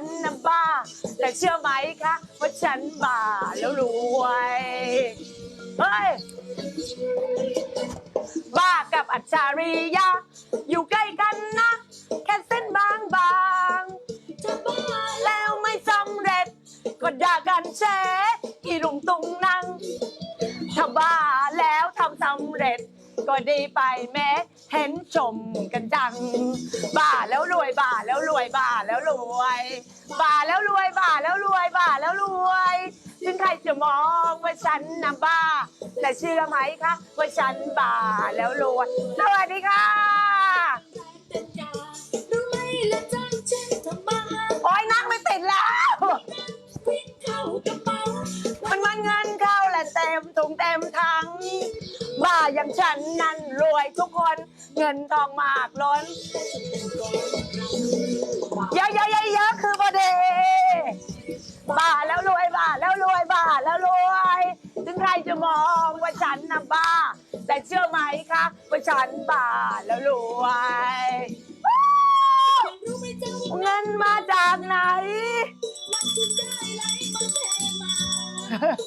นน่ะบ้า แต่เชื่อไหมคะว่าฉันบ้าแล้วรวยเฮ้ยบ้ากับอัจฉริยะอยู่ใกล้กันนะ แค่เส้นบางบางๆจะบ้าแล้วไม่สำเร็จ ก็ด่ากันแชอีรุงตุงนัง ถ้าบ้าแล้วทำสำเร็จ ก็ดีไปแม้เห็นชมกันจัง บ้าแล้วรวยบ้าแล้วรวยบ้าแล้วรวย บ้าแล้วรวยบ้าแล้วรวยบ้าแล้วรวยถึงใครจะมองว่าฉันน่ะบ้า แต่เชื่อไหมคะว่าฉันบ้าแล้วรวยสวัสดีค่ะรู้ไหมละจังเช่นทำมาหาโอ้ยนั่งไม่ติดแล้ว มันมันเงินเขา เต็มถุงเต็มถังบ้าอย่างฉันนั้นรวยทุกคนเงินทองมากล้นเยอะเยอะเยอะเยอะคือพอดีบ้าแล้วรวยบ้าแล้วรวยบ้าแล้วรวย ถึงใครจะมองว่าฉันน่ะบ้า แต่เชื่อไหมคะว่าฉันบ้าแล้วรวยว้าวรู้ไหมจังว่าเงินมาจากไหน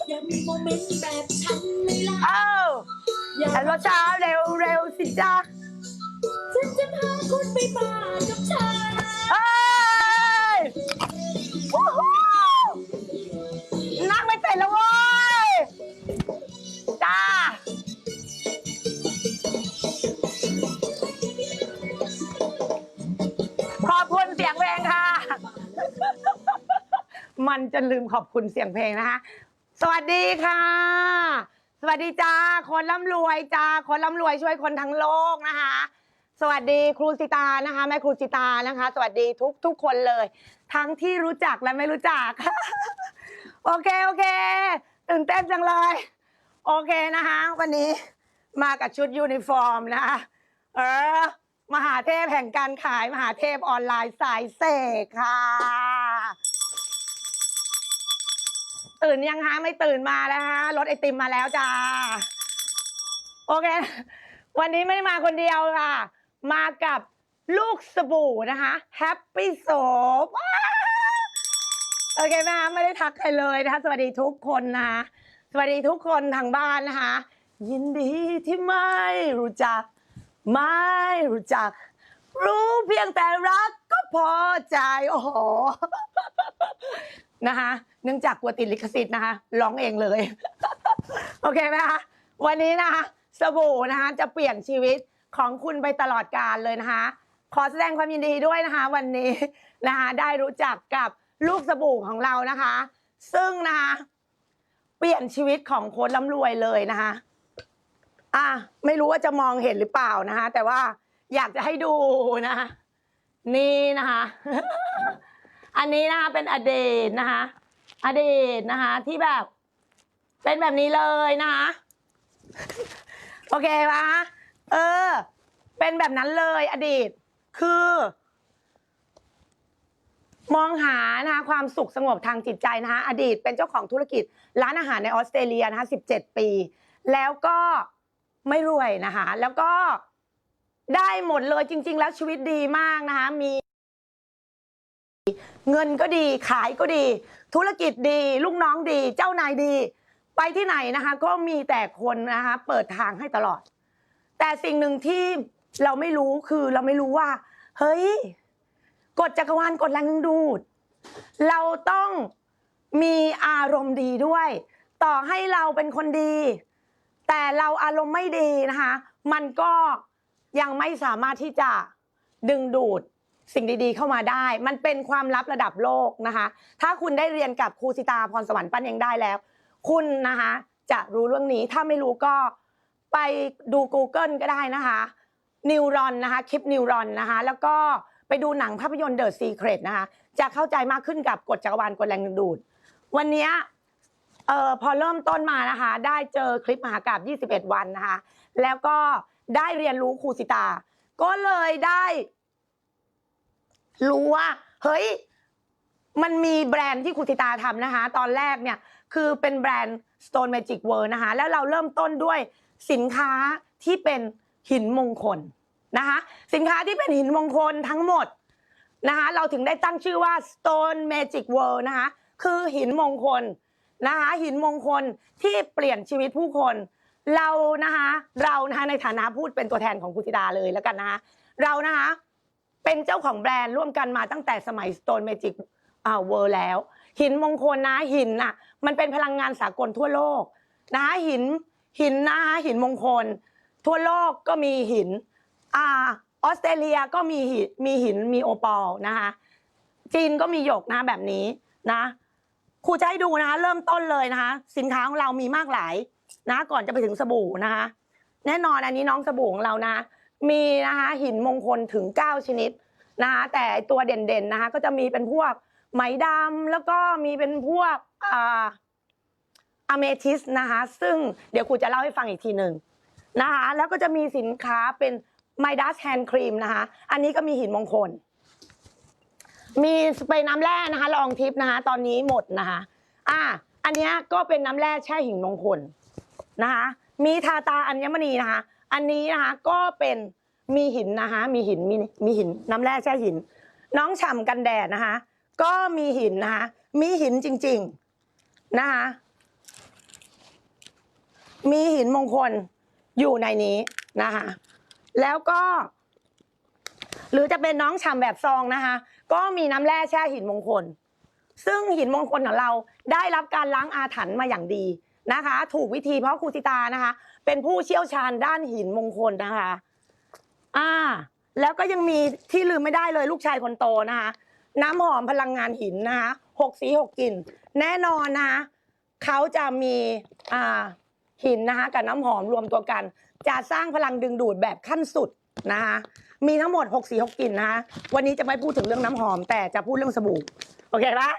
อยากมีโมเมนต์แบบฉันไหม่ล่ะเอ้าอยากแต่รถช้าเร็วเร็วสิจ๊ะฉันจะพาคุณไปบ้านกับฉันเอ้ยวู้ฮู้นั่งไม่เป็นแล้วเว้ยจ้าขอบคุณเสียงเพลงค่ะ มันจะลืมขอบคุณเสียงเพลงนะคะ สวัสดีค่ะ สวัสดีจ้า คนร่ำรวยจ้า คนร่ำรวยช่วยคนทั้งโลกนะคะ สวัสดีครูสิตานะคะแม่ครูสิตานะคะ สวัสดีทุกทุกคนเลย ทั้งที่รู้จักและไม่รู้จัก โอเคโอเคตื่นเต้นจังเลย โอเคนะคะ วันนี้มากับชุดยูนิฟอร์มนะคะเออมหาเทพแห่งการขายมหาเทพออนไลน์สายเสกค่ะ ตื่นยังคะไม่ตื่นมาแล้วฮะรถไอติมมาแล้วจ้า โอเค วันนี้ไม่ได้มาคนเดียวค่ะ มากับลูกสบู่นะคะแฮปปี้โซฟโอเคไหมคะไม่ได้ทักใครเลยนะคะสวัสดีทุกคนนะคะสวัสดีทุกคนทางบ้านนะคะ ยินดีที่ไม่รู้จัก ไม่รู้จัก รู้เพียงแต่รักก็พอใจ โอ้โห นะคะ เนื่องจากกลัวติดลิขสิทธิ์นะคะร้องเองเลย โอเคไหมคะวันนี้นะคะสบู่นะคะจะเปลี่ยนชีวิตของคุณไปตลอดกาลเลยนะคะ ขอแสดงความยินดีด้วยนะคะ วันนี้นะคะได้รู้จักกับลูกสบู่ของเรานะคะ ซึ่งนะคะเปลี่ยนชีวิตของคนร่ำรวยเลยนะคะอะไม่รู้ว่าจะมองเห็นหรือเปล่านะคะ แต่ว่าอยากจะให้ดูนะคะนี่นะคะ อันนี้นะคะเป็นอดีตนะคะอดีตนะคะที่แบบ เป็นแบบนี้เลยนะคะโอเคปะเออ เป็นแบบนั้นเลยอดีต คือ มองหานะคะความสุขสงบทางจิตใจนะคะอดีตเป็นเจ้าของธุรกิจ ร้านอาหารในออสเตรเลียนะคะ17 ปี แล้วก็ไม่รวยนะคะ แล้วก็ได้หมดเลยจริง ๆ แล้วชีวิตดีมากนะคะมี เงินก็ดีขายก็ดี ธุรกิจดี ลูกน้องดี เจ้านายดี ไปที่ไหนนะคะ ก็มีแต่คนนะคะเปิดทางให้ตลอด แต่สิ่งหนึ่งที่เราไม่รู้คือเราไม่รู้ว่า เฮ้ยกฎจักรวาลกฎแรงดึงดูด เราต้องมีอารมณ์ดีด้วย ต่อให้เราเป็นคนดี แต่เราอารมณ์ไม่ดีนะคะ มันก็ยังไม่สามารถที่จะดึงดูด สิ่งดีๆ เข้ามาได้ มันเป็นความลับระดับโลกนะคะ ถ้าคุณได้เรียนกับครูสิตาพรสวรรค์ปั้นเองได้แล้ว คุณนะคะจะรู้เรื่องนี้ถ้าไม่รู้ก็ไปดู Google ก็ได้นะคะนิวรอนนะคะคลิปนิวรอนนะคะ แล้วก็ไปดูหนังภาพยนตร์ The Secret นะคะ จะเข้าใจมากขึ้นกับกฎจักรวาลกฎแรงดึงดูด วันนี้เอ่อพอเริ่มต้นมานะคะ ได้เจอคลิปมหากราบ21 วันนะคะ แล้วก็ได้เรียนรู้ครูสิตา ก็เลยได้ รู้ว่า เฮ้ย มันมีแบรนด์ที่ครูสิตาทำนะคะ ตอนแรกเนี่ยคือเป็นแบรนด์ Stone Magic World นะคะ แล้วเราเริ่มต้นด้วยสินค้าที่เป็นหินมงคลนะคะ สินค้าที่เป็นหินมงคลทั้งหมดนะคะ เราถึงได้ตั้งชื่อว่า Stone Magic World นะคะ คือหินมงคลนะคะ หินมงคลที่เปลี่ยนชีวิตผู้คน เรานะคะ เรานะคะในฐานะพูดเป็นตัวแทนของครูธิดาเลยแล้วกันนะคะ เรานะคะ เป็นเจ้าของแบรนด์ร่วมกันมาตั้งแต่สมัย Stone Magic อ่าเวอร์แล้ว หินมงคลนะหินน่ะ มันเป็นพลังงานสากลทั่วโลกนะคะหินหินนะคะหินมงคล ทั่วโลกก็มีหินอ่าออสเตรเลียก็มีหินมีหินมีโอปอลนะคะจีนก็มีหยกนะแบบนี้นะครูจะให้ดูนะคะเริ่มต้นเลยนะคะ สินค้าของเรามีมากหลายนะ ก่อนจะไปถึงสบู่นะคะ แน่นอนอันนี้น้องสบู่ของเรานะ มีนะคะหินมงคลถึง 9 ชนิดนะคะแต่ตัวเด่นๆนะคะก็จะมีเป็นพวกไหมดำแล้วก็มีเป็นพวกอ่าอเมทิสนะคะซึ่งเดี๋ยวครูจะเล่าให้ฟังอีกทีหนึ่งนะคะแล้วก็จะมีสินค้าเป็นไมดัสแฮนด์ครีมนะคะอันนี้ก็มีหินมงคล มีสเปรย์น้ำแร่นะคะลองทิพย์นะคะตอนนี้หมดนะคะอ่าอันนี้ก็เป็นน้ำแร่แช่หินมงคลนะคะมีทาตาอัญมณีนะคะ อันนี้นะคะก็เป็นมีหินนะคะ มีหินมีมีหินน้ำแร่แช่หิน น้องฉ่ำกันแดดนะคะ ก็มีหินนะคะ มีหินจริงๆนะคะ มีหินมงคลอยู่ในนี้นะคะ แล้วก็ หรือจะเป็นน้องฉ่ำแบบซองนะคะ ก็มีน้ำแร่แช่หินมงคล ซึ่งหินมงคลของเราได้รับการล้างอาถรรพ์มาอย่างดีนะคะ ถูกวิธีเพราะครูสิตานะคะ เป็นผู้เชี่ยวชาญด้านหินมงคลนะคะ อ่า แล้วก็ยังมีที่ลืมไม่ได้เลยลูกชายคนโตนะคะ น้ำหอมพลังงานหินนะคะหกสีหกกลิ่น แน่นอนนะคะเขาจะมีอ่าหินนะคะกับน้ำหอมรวมตัวกัน จะสร้างพลังดึงดูดแบบขั้นสุดนะคะมีทั้งหมด 6 สี 6กลิ่นนะคะวันนี้จะไม่พูดถึงเรื่องน้ำหอม แต่จะพูดเรื่องสบู่ โอเคปะ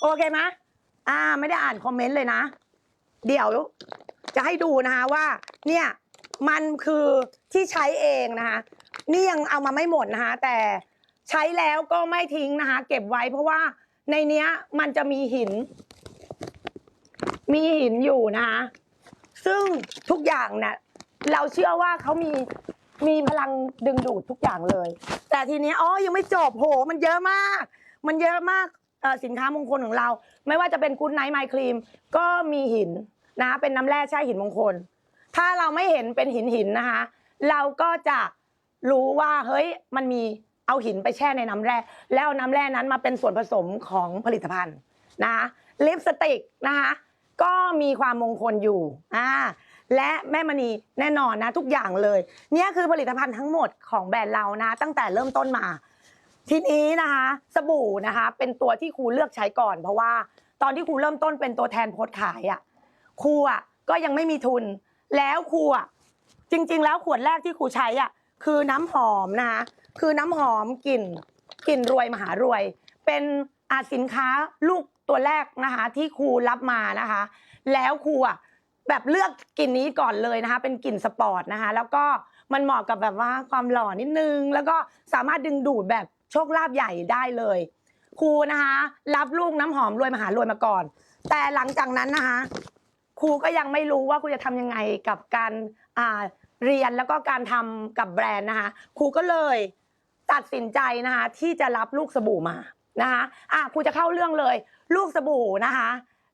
โอเคไหมอ่า ไม่ได้อ่านคอมเมนต์เลยนะ เดี๋ยวจะให้ดูนะคะว่า เนี่ยมันคือที่ใช้เองนะคะ นี่ยังเอามาไม่หมดนะคะ แต่ใช้แล้วก็ไม่ทิ้งนะคะ เก็บไว้เพราะว่าในเนี้ยมันจะมีหิน มีหินอยู่นะคะ ซึ่งทุกอย่างเนี่ยเราเชื่อว่าเขามีมีพลังดึงดูดทุกอย่างเลย แต่ทีเนี้ยอ๋อยังไม่จบโห มันเยอะมาก มันเยอะมาก เอ่อสินค้ามงคลของเรา ไม่ว่าจะเป็นกู d ไนท์ไมครีมก็มีหินนะเป็นน้ำแร่แช่หินมงคล ถ้าเราไม่เห็นเป็นหินหินนะคะ เราก็จะรู้ว่าเฮ้ยมันมีเอาหินไปแช่ในน้ำแร่แล้วเอาน้ำแร่นั้นมาเป็นส่วนผสมของผลิตภัณฑ์นะคะลิปสติกนะคะก็มีความมงคลอยู่อ่าและแม่มณีแน่นอนนะทุกอย่างเลย เนี่ยคือผลิตภัณฑ์ทั้งหมดของแบรนด์เรานะ ตั้งแต่เริ่มต้นมา ทีนี้นะคะสบู่นะคะเป็นตัวที่ครูเลือกใช้ก่อน เพราะว่าตอนที่ครูเริ่มต้นเป็นตัวแทนโพสต์ขายอะ่ะครูอะก็ยังไม่มีทุน แล้วครูอะจริง ๆ แล้วขวดแรกที่ครูใช้อะคือน้ำหอมนะคะคือน้ำหอมกลิ่นกลิ่นรวยมหารวย เป็นอาสินค้าลูกตัวแรกนะคะที่ครูรับมานะคะ แล้วครูอะแบบเลือกกลิ่นนี้ก่อนเลยนะคะ เป็นกลิ่นสปอร์ตนะคะ แล้วก็มันเหมาะกับแบบว่าความหล่อนิดนึง แล้วก็สามารถดึงดูดแบบ โชคลาภใหญ่ได้เลย ครูนะคะ รับลูกน้ำหอมรวยมหารวยมาก่อน แต่หลังจากนั้นนะคะครูก็ยังไม่รู้ว่าครูจะทำยังไงกับการอ่าเรียนแล้วก็การทำกับแบรนด์นะคะครูก็เลยตัดสินใจนะคะที่จะรับลูกสบู่มานะคะอะครูจะเข้าเรื่องเลย ลูกสบู่นะคะ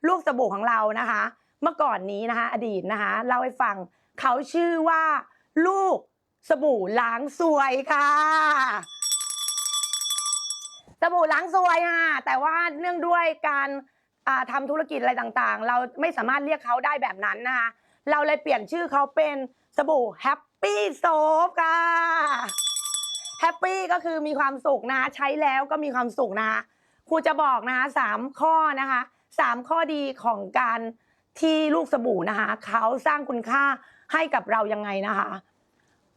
ลูกสบู่ของเรานะคะ เมื่อก่อนนี้นะคะ อดีตนะคะเล่าให้ฟังเขาชื่อว่า ลูกสบู่ล้างสวยค่ะ สบู่ล้างสวยค่ะแต่ว่าเนื่องด้วยการอ่าทำธุรกิจอะไรต่างๆ เราไม่สามารถเรียกเขาได้แบบนั้นนะคะเราเลยเปลี่ยนชื่อเขาเป็นสบู่แฮปปี้โซฟค่ะแฮปปี้ก็คือมีความสุขนะคะใช้แล้วก็มีความสุขนะคะครูจะบอกนะคะสามข้อนะคะสามข้อดีของการที่ลูกสบู่นะคะเขาสร้างคุณค่าให้กับเรายังไงนะคะ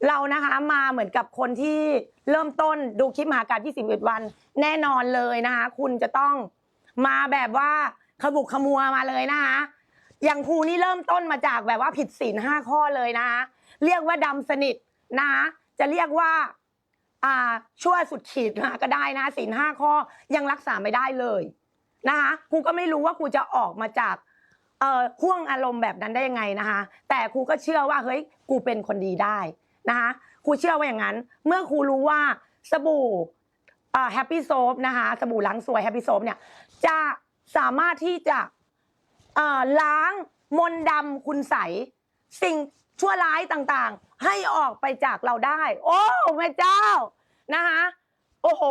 เรานะคะมาเหมือนกับคนที่เริ่มต้นดูคลิปมหาการ21 วัน แน่นอนเลยนะคะคุณจะต้องมาแบบว่าขบุกขมัวมาเลยนะคะอย่างครูนี่เริ่มต้นมาจากแบบว่าผิดศีลห้าข้อเลยนะคะเรียกว่าดำสนิทนะคะจะเรียกว่าอ่าชั่วสุดขีดนะก็ได้นะศีลห้าข้อยังรักษาไม่ได้เลยนะคะครูก็ไม่รู้ว่าครูจะออกมาจากเอ่อห่วงอารมณ์แบบนั้นได้ยังไงนะคะแต่ครูก็เชื่อว่าเฮ้ยกูเป็นคนดีได้ นะคะครูเชื่อว่าอย่างนั้น เมื่อครูรู้ว่าสบู่แฮปปี้โซฟนะคะสบู่ล้างสวยแฮปปี้โซฟเนี่ยจะสามารถที่จะล้างมนดำคุณใสสิ่งชั่วร้ายต่างๆ ให้ออกไปจากเราได้ โอ้แม่เจ้านะคะโอ้โห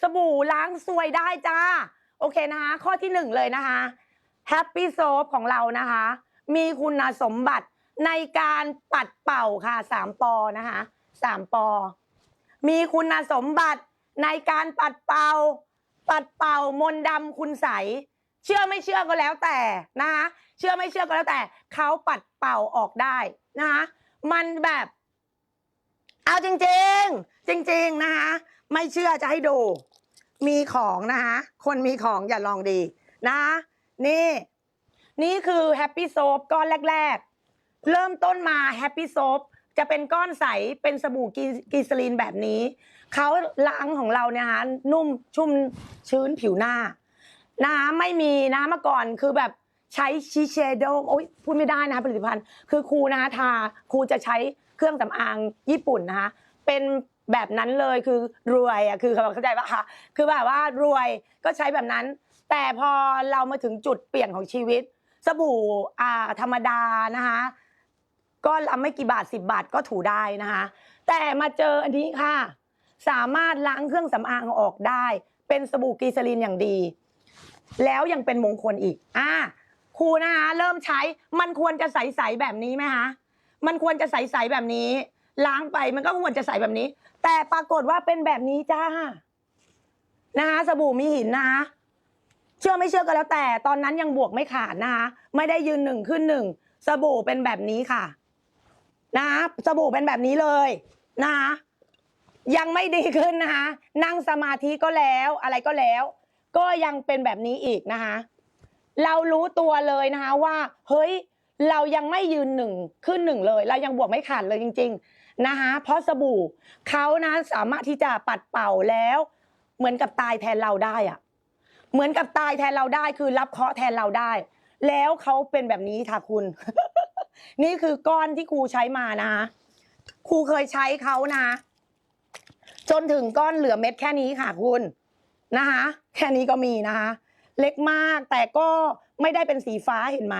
สบู่ล้างซวยได้จ้า โอเคนะคะ ข้อที่หนึ่งเลยนะคะแฮปปี้โซฟของเรานะคะ มีคุณสมบัติ ในการปัดเป่าค่ะสามปอนะคะสามปอ มีคุณสมบัติในการปัดเป่า ปัดเป่ามนต์ดำคุณใสเชื่อไม่เชื่อก็แล้วแต่นะคะเชื่อไม่เชื่อก็แล้วแต่เขาปัดเป่าออกได้นะคะมันแบบ เอาจริง ๆ จริง ๆนะคะไม่เชื่อจะให้ดู มีของนะคะคนมีของอย่าลองดีนะคะนี่ นี่คือแฮปปี้โซฟก้อนแรก ๆ เริ่มต้นมาแฮปปี้โซฟจะเป็นก้อนใสเป็นสบู่กีกีซลีนแบบนี้ เขาล้างของเราเนี่ยนะนุ่มชุ่มชื้นผิวหน้า น้ำไม่มีนะเมื่อก่อนคือแบบใช้ชิเชโดโอ้ยพูดไม่ได้นะคะผลิตภัณฑ์ คือครูนะคะทาครูจะใช้เครื่องสำอางญี่ปุ่นนะคะเป็นแบบนั้นเลยคือรวยอะคือเข้าใจปะคะคือแบบว่ารวยก็ใช้แบบนั้น แต่พอเรามาถึงจุดเปลี่ยนของชีวิต สบู่อ่าธรรมดานะคะ ก็ละไม่กี่บาท 10 บาทก็ถูได้นะคะ แต่มาเจออันนี้ค่ะ สามารถล้างเครื่องสำอางออกได้ เป็นสบู่กลีซอรีนอย่างดี แล้วยังเป็นมงคลอีก อ่าครูนะคะเริ่มใช้มันควรจะใสๆแบบนี้ไหมคะมันควรจะใสๆแบบนี้ ล้างไปมันก็ควรจะใสแบบนี้ แต่ปรากฏว่าเป็นแบบนี้จ้านะคะสบู่มีหินนะคะเชื่อไม่เชื่อก็แล้วแต่ตอนนั้นยังบวกไม่ขาดนะคะไม่ได้ยืนหนึ่งขึ้นหนึ่งสบู่เป็นแบบนี้ค่ะ นะสบู่เป็นแบบนี้เลยนะคะยังไม่ดีขึ้นนะคะ นั่งสมาธิก็แล้วอะไรก็แล้ว ก็ยังเป็นแบบนี้อีกนะคะ เรารู้ตัวเลยนะคะว่า เฮ้ย เรายังไม่ยืนหนึ่งขึ้นหนึ่งเลย เรายังบวกไม่ขาดเลยจริง ๆนะคะ เพราะสบู่เขานะสามารถที่จะปัดเป่าแล้ว เหมือนกับตายแทนเราได้อะเหมือนกับตายแทนเราได้คือรับเคราะห์แทนเราได้ แล้วเขาเป็นแบบนี้ค่ะคุณ นี่คือก้อนที่ครูใช้มานะคะครูเคยใช้เขานะ จนถึงก้อนเหลือเม็ดแค่นี้ค่ะคุณนะคะ แค่นี้ก็มีนะคะ เล็กมากแต่ก็ไม่ได้เป็นสีฟ้าเห็นไหม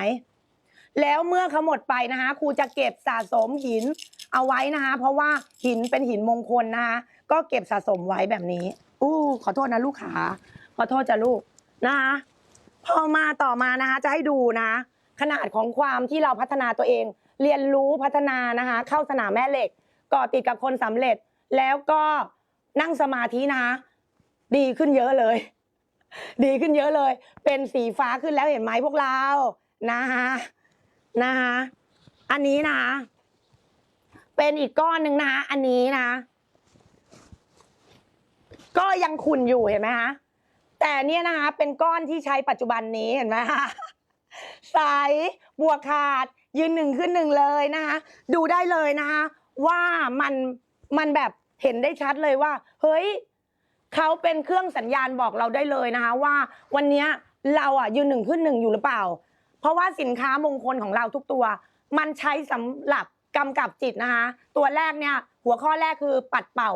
แล้วเมื่อเขาหมดไปนะคะครูจะเก็บสะสมหินเอาไว้นะคะ เพราะว่าหินเป็นหินมงคลนะคะ ก็เก็บสะสมไว้แบบนี้ อู้ขอโทษนะลูกขาขอโทษจ้ะลูกนะคะ พอมาต่อมานะคะ จะให้ดูนะ ขนาดของความที่เราพัฒนาตัวเอง เรียนรู้พัฒนานะคะเข้าสนามแม่เหล็กเกาะติดกับคนสำเร็จ แล้วก็นั่งสมาธินะคะดีขึ้นเยอะเลย ดีขึ้นเยอะเลย เป็นสีฟ้าขึ้นแล้วเห็นไหมพวกเรานะคะนะคะอันนี้นะคะเป็นอีกก้อนหนึ่งนะคะอันนี้นะ ก็ยังขุ่นอยู่เห็นไหมคะแต่เนี่ยนะคะเป็นก้อนที่ใช้ปัจจุบันนี้เห็นไหมคะ ใสบวกขาด ยืนหนึ่งขึ้นหนึ่งเลยนะคะดูได้เลยนะคะว่ามันมันแบบเห็นได้ชัดเลยว่า เฮ้ยเขาเป็นเครื่องสัญญาณบอกเราได้เลยนะคะ ว่าวันนี้เราอะยืนหนึ่งขึ้นหนึ่งอยู่หรือเปล่า เพราะว่าสินค้ามงคลของเราทุกตัว มันใช้สำหรับกำกับจิตนะคะ ตัวแรกเนี่ย หัวข้อแรกคือปัดเป่า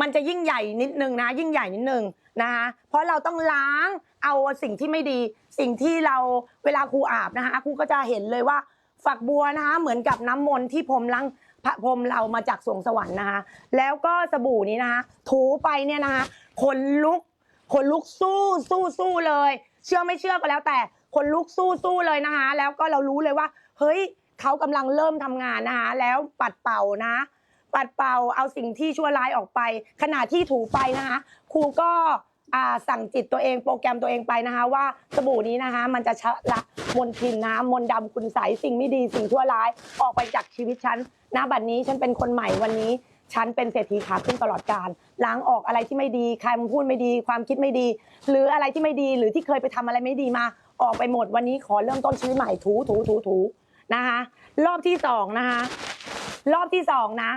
มันจะยิ่งใหญ่นิดนึงนะ ยิ่งใหญ่นิดนึง นะคะเพราะเราต้องล้างเอาสิ่งที่ไม่ดี สิ่งที่เราเวลาครูอาบนะคะครูก็จะเห็นเลยว่าฝักบัวนะคะเหมือนกับน้ำมนต์ที่พรมล้างพระพรมเรามาจากสวงสวรรค์นะคะ แล้วก็สบู่นี้นะคะถูไปเนี่ยนะคะขนลุกขนลุกสู้สู้สู้เลย เชื่อไม่เชื่อก็แล้ว แต่ขนลุกสู้สู้เลยนะคะ แล้วก็เรารู้เลยว่า เฮ้ยเขากำลังเริ่มทำงานนะคะ แล้วปัดเป่านะ ปัดเป่าเอาสิ่งที่ชั่วร้ายออกไป ขณะที่ถูไปนะคะครูก็อ่าสั่งจิตตัวเองโปรแกรมตัวเองไปนะคะ ว่าสบู่นี้นะคะ มันจะชะละมนทินนะมนต์ดำคุณใสยสิ่งไม่ดีสิ่งชั่วร้ายออกไปจากชีวิตฉันณบัดนี้ฉันเป็นคนใหม่วันนี้ ฉันเป็นเศรษฐีขาขึ้นตลอดการล้างออกอะไรที่ไม่ดีใครมพูดไม่ดี ความคิดไม่ดี หรืออะไรที่ไม่ดีหรือที่เคยไปทำอะไรไม่ดีมา ออกไปหมดวันนี้ขอเริ่มต้นชีวิตใหม่ถูถูถูถูนะคะ รอบที่สองนะคะ รอบที่สองนะ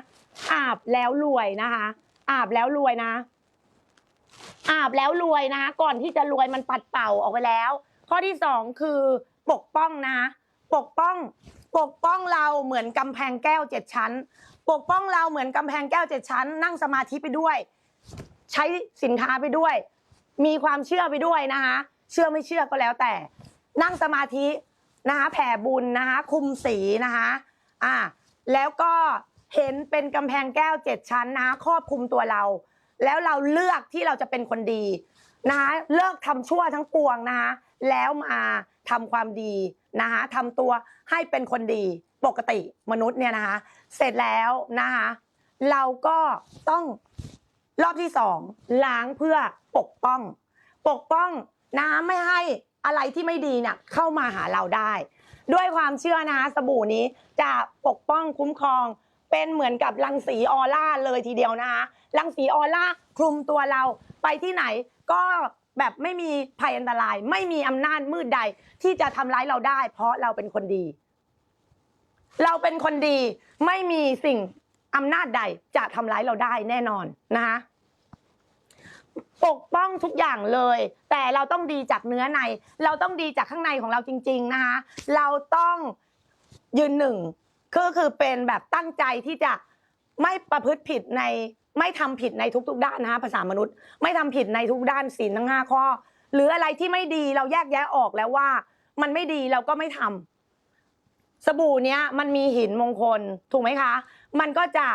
อาบแล้วรวยนะคะ อาบแล้วรวยนะ อาบแล้วรวยนะคะ ก่อนที่จะรวยมันปัดเป่าออกไปแล้ว ข้อที่สองคือปกป้องนะปกป้อง ปกป้องเราเหมือนกำแพงแก้วเจ็ดชั้น ปกป้องเราเหมือนกำแพงแก้วเจ็ดชั้น นั่งสมาธิไปด้วย ใช้สินค้าไปด้วย มีความเชื่อไปด้วยนะคะ เชื่อไม่เชื่อก็แล้วแต่ นั่งสมาธินะคะแผ่บุญนะคะคุมสีนะคะอ่าแล้วก็ เห็นเป็นกำแพงแก้วเจ็ดชั้นนะครอบคลุมตัวเรา แล้วเราเลือกที่เราจะเป็นคนดีนะคะเลิกทำชั่วทั้งปวงนะคะแล้วมาทำความดีนะคะทำตัวให้เป็นคนดีปกติมนุษย์เนี่ยนะคะ เสร็จแล้วนะคะเราก็ต้องรอบที่สองล้างเพื่อปกป้อง ปกป้องนะไม่ให้อะไรที่ไม่ดีเนี่ยเข้ามาหาเราได้ ด้วยความเชื่อนะคะสบู่นี้จะปกป้องคุ้มครอง เป็นเหมือนกับรังสีออร่าเลยทีเดียวนะคะรังสีออร่าคลุมตัวเราไปที่ไหนก็แบบไม่มีภัยอันตราย ไม่มีอำนาจมืดใดที่จะทำร้ายเราได้ เพราะเราเป็นคนดี เราเป็นคนดีไม่มีสิ่งอำนาจใดจะทำร้ายเราได้แน่นอนนะคะปกป้องทุกอย่างเลย แต่เราต้องดีจากเนื้อใน เราต้องดีจากข้างในของเราจริง ๆนะคะเราต้องยืนหนึ่ง คือคือเป็นแบบตั้งใจที่จะไม่ประพฤติผิดในไม่ทำผิดในทุกๆ ด้านนะคะภาษามนุษย์ ไม่ทำผิดในทุกด้านศีลทั้งห้าข้อ หรืออะไรที่ไม่ดีเราแยกแยะออกแล้วว่า มันไม่ดีเราก็ไม่ทำสบู่เนี้ยมันมีหินมงคลถูกไหมคะ มันก็จะ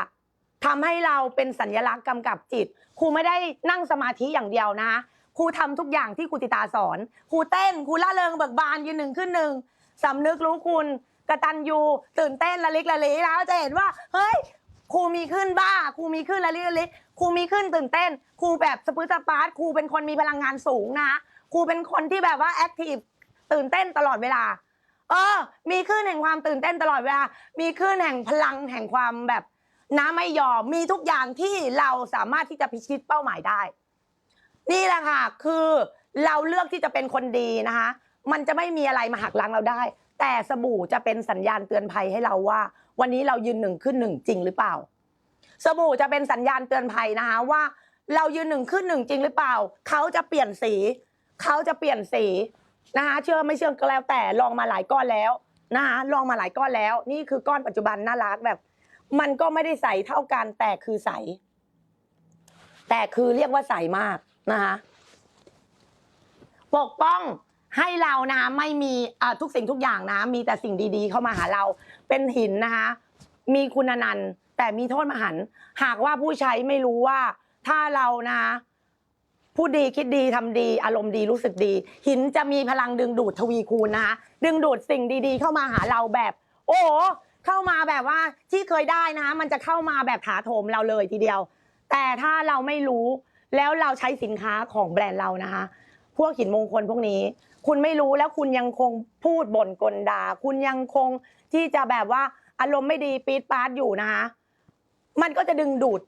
ทำให้เราเป็นสัญลักษณ์กำกับจิตครูไม่ได้นั่งสมาธิอย่างเดียวนะครูทำทุกอย่างที่ครูติตาสอนครูเต้นครูล่าเริงเบิกบานยืนหนึ่งขึ้นหนึ่งสำนึกรู้คุณ กระตัญญูตื่นเต้นละลิกละลิแล้วจะเห็นว่าเฮ้ยครูมีขึ้นบ้าครูมีขึ้นละลิกละลิครูมีขึ้นตื่นเต้นครูแบบสปืสปาร์ตครูเป็นคนมีพลังงานสูงนะครูเป็นคนที่แบบว่าแอคทีฟตื่นเต้นตลอดเวลา เออ มีคลื่นแห่งความตื่นเต้นตลอดเวลา มีคลื่นแห่งพลังแห่งความแบบน้ำไม่ยอมมีทุกอย่างที่เราสามารถที่จะพิชิตเป้าหมายได้ นี่แหละค่ะคือเราเลือกที่จะเป็นคนดีนะคะ มันจะไม่มีอะไรมาหักล้างเราได้ แต่สบู่จะเป็นสัญญาณเตือนภัยให้เราว่า วันนี้เรายืนหนึ่งขึ้นหนึ่งจริงหรือเปล่า สบู่จะเป็นสัญญาณเตือนภัยนะคะว่า เรายืนหนึ่งขึ้นหนึ่งจริงหรือเปล่า เขาจะเปลี่ยนสีเขาจะเปลี่ยนสีนะคะเชื่อไม่เชื่อก็แล้วแต่ลองมาหลายก้อนแล้วนะคะลองมาหลายก้อนแล้ว นี่คือก้อนปัจจุบันน่ารักแบบ มันก็ไม่ได้ใสเท่ากันแต่คือใส แต่คือเรียกว่าใสมากนะคะปกป้อง ให้เรานะคะไม่มีทุกสิ่งทุกอย่างนะมีแต่สิ่งดีๆ เข้ามาหาเราเป็นหินนะคะมีคุณนันต์แต่มีโทษมหันต์หากว่าผู้ใช้ไม่รู้ว่าถ้าเรานะคะพูดดีคิดดีทำดีอารมณ์ดีรู้สึกดี หินจะมีพลังดึงดูดทวีคูณนะคะดึงดูดสิ่งดีๆ เข้ามาหาเราแบบ โอ้เข้ามาแบบว่าที่เคยได้นะคะมันจะเข้ามาแบบถาโถมเราเลยทีเดียว แต่ถ้าเราไม่รู้แล้วเราใช้สินค้าของแบรนด์เรานะคะ พวกหินมงคลพวกนี้ คุณไม่รู้แล้วคุณยังคงพูดบ่นกลดาคุณยังคงที่จะแบบว่าอารมณ์ไม่ดีปี๊ดปาดอยู่นะคะ มันก็จะดึงดูด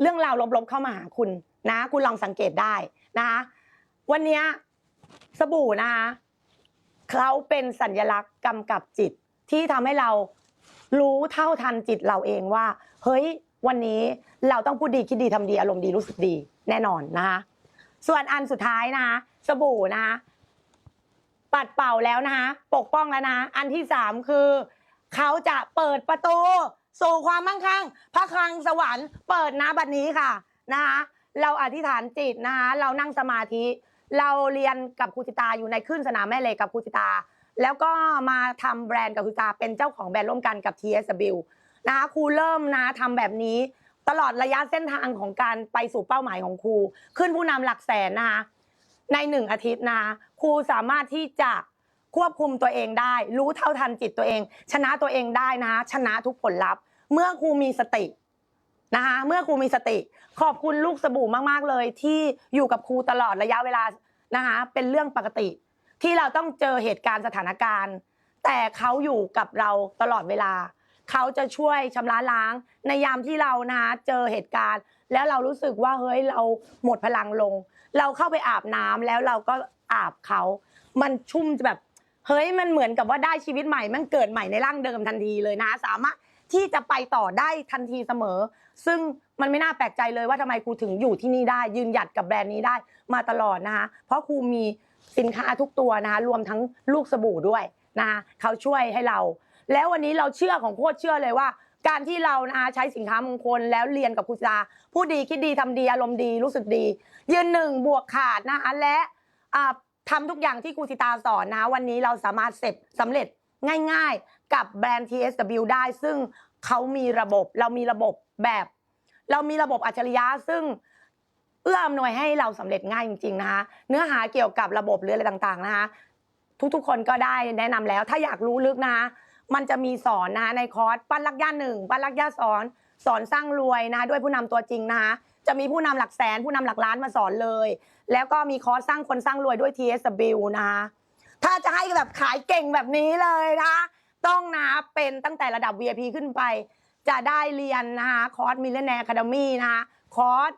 เรื่องราวลบๆเข้ามาหาคุณนะ คุณลองสังเกตได้นะคะวันนี้สบู่นะคะเขาเป็นสัญลักษณ์กำกับจิตที่ทำให้เรารู้เท่าทันจิตเราเองว่า เฮ้ย วันนี้เราต้องพูดดีคิดดีทำดีอารมณ์ดีรู้สึกดีแน่นอนนะคะส่วนอันสุดท้ายนะคะสบู่นะคะ ปัดเป่าแล้วนะคะปกป้องแล้วนะอันที่สามคือ เขาจะเปิดประตูสู่ความมั่งคั่ง พระคลังสวรรค์เปิดนะบัดนี้ค่ะนะคะเราอธิษฐานจิตนะคะเรานั่งสมาธิ เราเรียนกับครูสิตาอยู่ในขึ้นสนามแม่เหล็กกับครูสิตา แล้วก็มาทำแบรนด์กับครูสิตาเป็นเจ้าของแบรนด์ร่วมกันกับ TSW นะคะครูเริ่มนะทำแบบนี้ตลอดระยะเส้นทางของการไปสู่เป้าหมายของครู ขึ้นผู้นำหลักแสนนะคะ ในหนึ่งอาทิตย์นะครูสามารถที่จะควบคุมตัวเองได้ รู้เท่าทันจิตตัวเอง ชนะตัวเองได้นะคะชนะทุกผลลัพธ์ เมื่อครูมีสตินะคะเมื่อครูมีสติ ขอบคุณลูกสบู่มากๆเลย ที่อยู่กับครูตลอดระยะเวลานะคะเป็นเรื่องปกติ ที่เราต้องเจอเหตุการณ์สถานการณ์ แต่เขาอยู่กับเราตลอดเวลา เขาจะช่วยชำระล้างในยามที่เรานะคะเจอเหตุการณ์ แล้วเรารู้สึกว่าเฮ้ยเราหมดพลังลง เราเข้าไปอาบน้ำแล้วเราก็อาบเขา มันชุ่มแบบเฮ้ยมันเหมือนกับว่าได้ชีวิตใหม่ มันเกิดใหม่ในร่างเดิมทันทีเลยนะ สามารถที่จะไปต่อได้ทันทีเสมอ ซึ่งมันไม่น่าแปลกใจเลยว่าทำไมครูถึงอยู่ที่นี่ได้ ยืนหยัดกับแบรนด์นี้ได้มาตลอดนะคะเพราะครูมีสินค้าทุกตัวนะคะรวมทั้งลูกสบู่ด้วยนะคะเขาช่วยให้เรา แล้ววันนี้เราเชื่อของโคตรเชื่อเลยว่า การที่เรานะคะใช้สินค้ามงคลแล้วเรียนกับครูจาพูดดีคิดดีทำดีอารมณ์ดีรู้สึกดี ยืนหนึ่งบวกขาดนะคะและอ่าทำทุกอย่างที่ครูสิตาสอนนะคะวันนี้เราสามารถเสร็จสำเร็จง่าย ๆ กับแบรนด์ TSW ได้ ซึ่งเขามีระบบเรามีระบบแบบ เรามีระบบอัจฉริยะซึ่งเอื้ออำนวยให้เราสำเร็จง่ายจริงๆนะคะเนื้อหาเกี่ยวกับระบบหรืออะไรต่างๆนะคะทุกๆ คนก็ได้แนะนำแล้ว ถ้าอยากรู้ลึกนะคะ มันจะมีสอนนะคะในคอร์สปั้นลักย่าหนึ่งปั้นลักย่าสอนสอนสร้างรวยนะคะด้วยผู้นำตัวจริงนะคะจะมีผู้นำหลักแสนผู้นำหลักล้านมาสอนเลย แล้วก็มีคอร์สสร้างคนสร้างรวยด้วย TSW นะคะถ้าจะให้แบบขายเก่งแบบนี้เลยนะคะต้องนะเป็นตั้งแต่ระดับ VIP ขึ้นไป จะได้เรียนนะคะคอร์สมิเลเนียคาเดมี่นะคะคอร์ส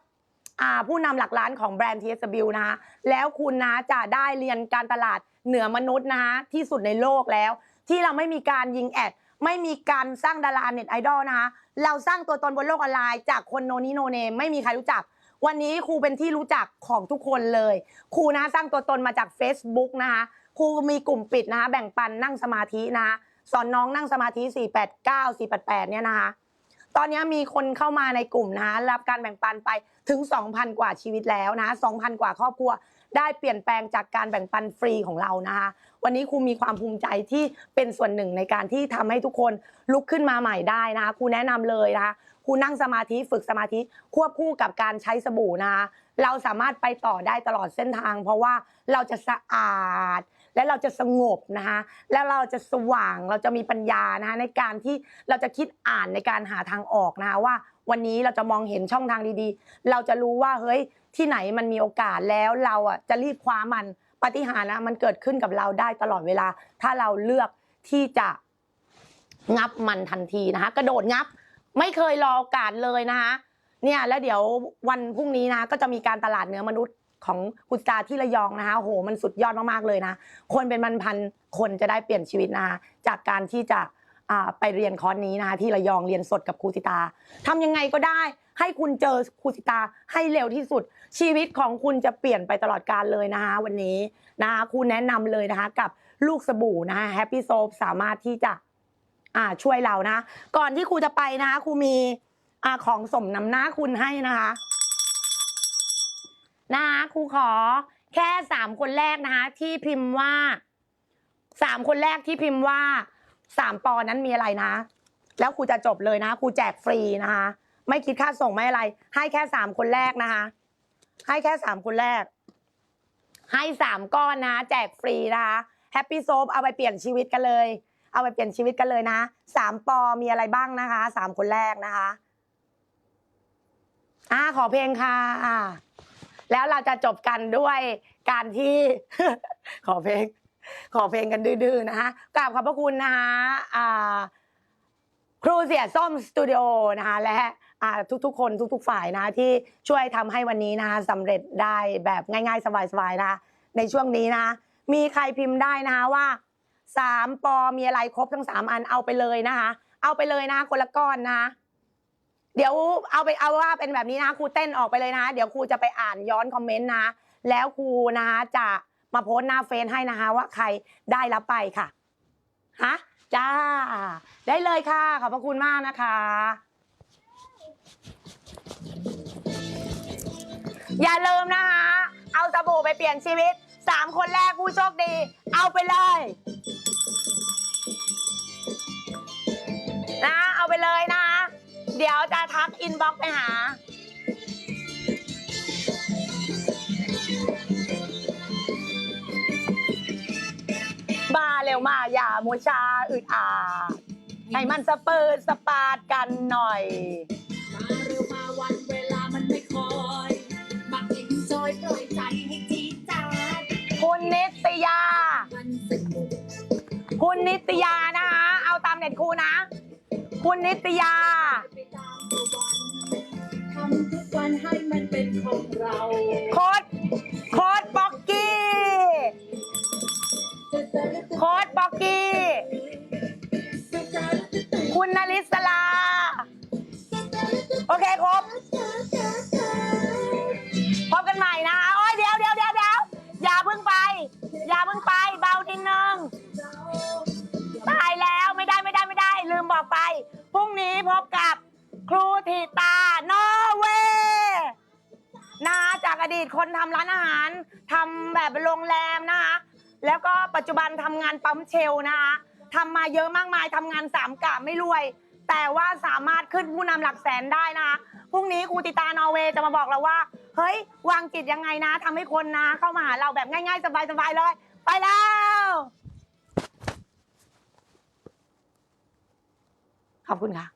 อ่าผู้นำหลักล้านของแบรนด์ TSW นะคะแล้วคุณนะจะได้เรียนการตลาดเหนือมนุษย์นะคะที่สุดในโลกแล้ว ที่เราไม่มีการยิงแอด ไม่มีการสร้างดาราเน็ตไอดอลนะคะ เราสร้างตัวตนบนโลกออนไลน์จากคนโนนี้โนเนมไม่มีใครรู้จัก วันนี้ครูเป็นที่รู้จักของทุกคนเลย ครูนะสร้างตัวตนมาจาก Facebook นะคะครูมีกลุ่มปิดนะคะแบ่งปันนั่งสมาธินะคะสอนน้องนั่งสมาธิ 489 488 เนี่ยนะคะ ตอนนี้มีคนเข้ามาในกลุ่มนะคะรับการแบ่งปันไปถึง 2,000 กว่าชีวิตแล้วนะ2,000 กว่าครอบครัว ได้เปลี่ยนแปลงจากการแบ่งปันฟรีของเรานะคะวันนี้ครูมีความภูมิใจที่เป็นส่วนหนึ่งในการที่ทำให้ทุกคนลุกขึ้นมาใหม่ได้นะคะครูแนะนำเลยนะคะครูนั่งสมาธิฝึกสมาธิควบคู่กับการใช้สบู่นะคะเราสามารถไปต่อได้ตลอดเส้นทาง เพราะว่าเราจะสะอาด และเราจะสงบนะคะแล้วเราจะสว่างเราจะมีปัญญานะคะในการที่เราจะคิดอ่านในการหาทางออกนะคะว่า วันนี้เราจะมองเห็นช่องทางดีๆ เราจะรู้ว่าเฮ้ยที่ไหนมันมีโอกาสแล้วเราอะจะรีบคว้ามันปฏิหารนะมันเกิดขึ้นกับเราได้ตลอดเวลา ถ้าเราเลือกที่จะงับมันทันทีนะคะกระโดดงับไม่เคยรอโอกาสเลยนะคะเนี่ยแล้วเดี๋ยววันพรุ่งนี้นะก็จะมีการตลาดเนื้อมนุษย์ ของกุจาที่ระยองนะคะโหมันสุดยอดมากๆเลยนะ คนเป็นพันๆคนจะได้เปลี่ยนชีวิตนะคะจากการที่จะไปเรียนคอร์สนี้นะคะที่ระยองเรียนสดกับครูสิตาทำยังไงก็ได้ ให้คุณเจอครูสิตาให้เร็วที่สุด ชีวิตของคุณจะเปลี่ยนไปตลอดกาลเลยนะคะวันนี้นะคะครูแนะนำเลยนะคะกับลูกสบู่นะคะแฮปปี้โซฟสามารถที่จะช่วยเรานะ ก่อนที่ครูจะไปนะคะครูมีอของสมน้ำหน้าคุณให้นะคะ นะคะครูขอแค่สามคนแรกนะคะ ที่พิมพ์ว่าสามคนแรกที่พิมพ์ว่าสามปอนั้นมีอะไรนะ แล้วครูจะจบเลยนะครูแจกฟรีนะคะ ไม่คิดค่าส่งไม่อะไร ให้แค่สามคนแรกนะคะ ให้แค่สามคนแรก ให้สามก้อนนะ แจกฟรีนะคะแฮปปี้โซฟเอาไปเปลี่ยนชีวิตกันเลย เอาไปเปลี่ยนชีวิตกันเลยนะสามปอมีอะไรบ้างนะคะสามคนแรกนะคะอ่าขอเพลงค่ะอ่า แล้วเราจะจบกันด้วยการที่ ขอเพลง ขอเพลงกันดื้อๆนะคะกราบขอบพระคุณนะคะครูเสียส้มสตูดิโอนะคะและทุกๆ คนทุก ๆ ฝ่ายนะที่ช่วยทำให้วันนี้นะคะสำเร็จได้แบบง่าย ๆ สบายๆนะคะในช่วงนี้นะ มีใครพิมพ์ได้นะคะว่าสามปอมีอะไรครบทั้งสามอันเอาไปเลยนะคะ เอาไปเลยนะคนละก้อนนะคะ เดี๋ยวเอาไปเอาว่าเป็นแบบนี้นะครูเต้นออกไปเลยนะ เดี๋ยวครูจะไปอ่านย้อนคอมเมนต์นะ แล้วครูนะจะมาโพสต์หน้าเฟซให้นะคะว่าใครได้รับไปค่ะฮะจ้า ได้เลยค่ะ ขอบพระคุณมากนะคะ อย่าลืมนะคะ เอาสบู่ไปเปลี่ยนชีวิต3คนแรกผู้โชคดี เอาไปเลยนะเอาไปเลยนะ เดี๋ยวจะทักอินบ็อกซ์ไปหามาเร็วมาอย่ามัวชาอึดอาดให้มันสเปิดสปาดกันหน่อย มาเร็วมาวันเวลามันไม่คอยมาเอ็นจอยปล่อยใจให้จีดจาดคุณนิตยา มันสนุกคุณนิตยานะคะ เอาตามเน็ตครูนะ คุณนิตยา วันให้มันเป็นของเราโค้ดโค้ดบ็อกกี้โค้ดบ็อกกี้ ดีตคนทำร้านอาหารทำแบบโรงแรมนะคะแล้วก็ปัจจุบันทำงานปั๊มเชลนะคะทำมาเยอะมากมายทำงานสามกะไม่รวย แต่ว่าสามารถขึ้นผู้นำหลักแสนได้นะคะพรุ่งนี้ครูติตานอร์เวย์จะมาบอกเราว่า เฮ้ยวางจิตยังไงนะทำให้คนนะ เข้ามาหาเราแบบง่ายๆ สบายๆเลย ไปแล้ว ขอบคุณค่ะ